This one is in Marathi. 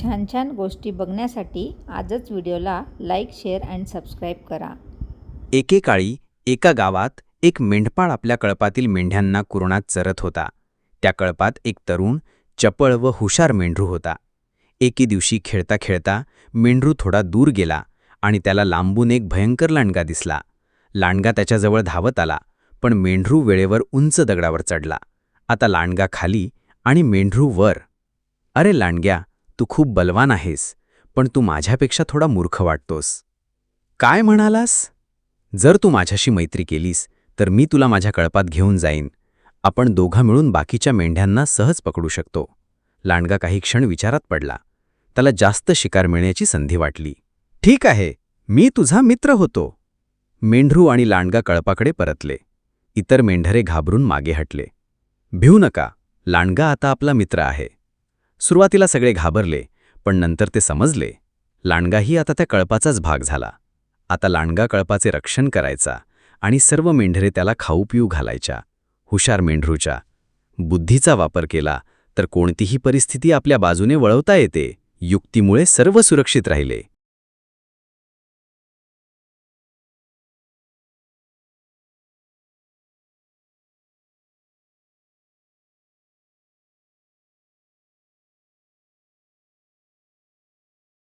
छान छान गोष्टी बघण्यासाठी आजच व्हिडिओला लाईक शेअर अँड सबस्क्राईब करा. एकेकाळी एका गावात एक मेंढपाळ आपल्या कळपातील मेंढ्यांना कुरणात चरत होता. त्या कळपात एक तरुण चपळ व हुशार मेंढरू होता. एके दिवशी खेळता खेळता मेंढरू थोडा दूर गेला आणि त्याला लांबून एक भयंकर लांडगा दिसला. लांडगा त्याच्याजवळ धावत आला पण मेंढरू वेळेवर उंच दगडावर चढला. आता लांडगा खाली आणि मेंढरू वर. अरे लांडग्या तू खूप बलवान आहेस पण तू माझ्यापेक्षा थोडा मूर्ख वाटतोस. काय म्हणालास? जर तू माझ्याशी मैत्री केलीस तर मी तुला माझ्या कळपात घेऊन जाईन. आपण दोघा मिळून बाकीच्या मेंढ्यांना सहज पकडू शकतो. लांडगा काही क्षण विचारात पडला. त्याला जास्त शिकार मिळण्याची संधी वाटली. ठीक आहे मी तुझा मित्र होतो. मेंढरू आणि लांडगा कळपाकडे परतले. इतर मेंढरे घाबरून मागे हटले. भिऊ नका लांडगा आता आपला मित्र आहे. सुरुवातीला सगळे घाबरले पण नंतर ते समजले. लांडगाही आता त्या कळपाचाच भाग झाला. आता लांडगा कळपाचे रक्षण करायचा आणि सर्व मेंढरे त्याला खाऊ पिऊ घालायच्या. हुशार मेंढरूच्या. बुद्धीचा वापर केला तर कोणतीही परिस्थिती आपल्या बाजूने वळवता येते. युक्तीमुळे सर्व सुरक्षित राहिले.